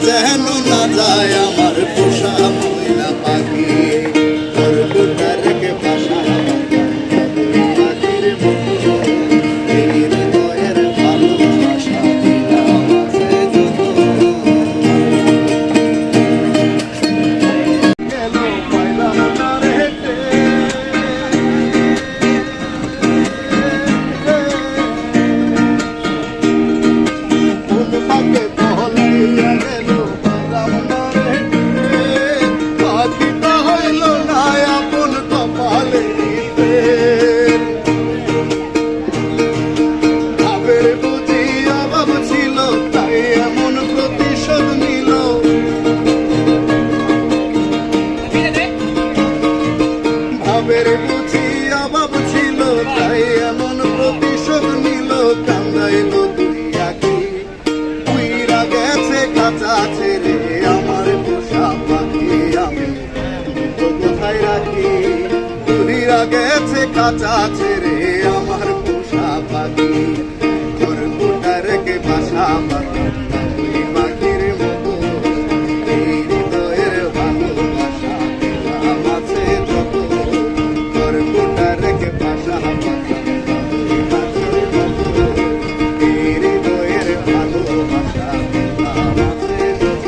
যেন না যায় আমার পোষা ময়না কাঁচা ছেড়ে আমার পোষা পাখি। তোর গোটা রেখে বাসা পাখি। পাখির মতো এই হৃদয়ের ভালোবাসা। আছে যত। তোর গোটা রেখে বাসা পাখি। পাখির মতো এই হৃদয়ের ভালোবাসা। আছে যত।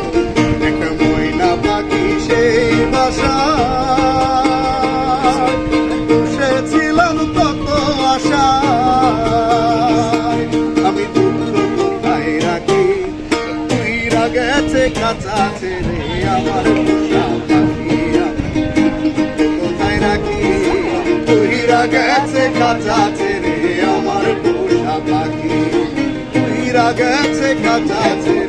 একটা ময়না পাখি সেই বাসা গেছে কাঁচা রে আমার কোথায় রাখি তুই গেছে কাঁচা রে আমার পোষা পাখি। তুই গেছে কাঁচা ছেড়ে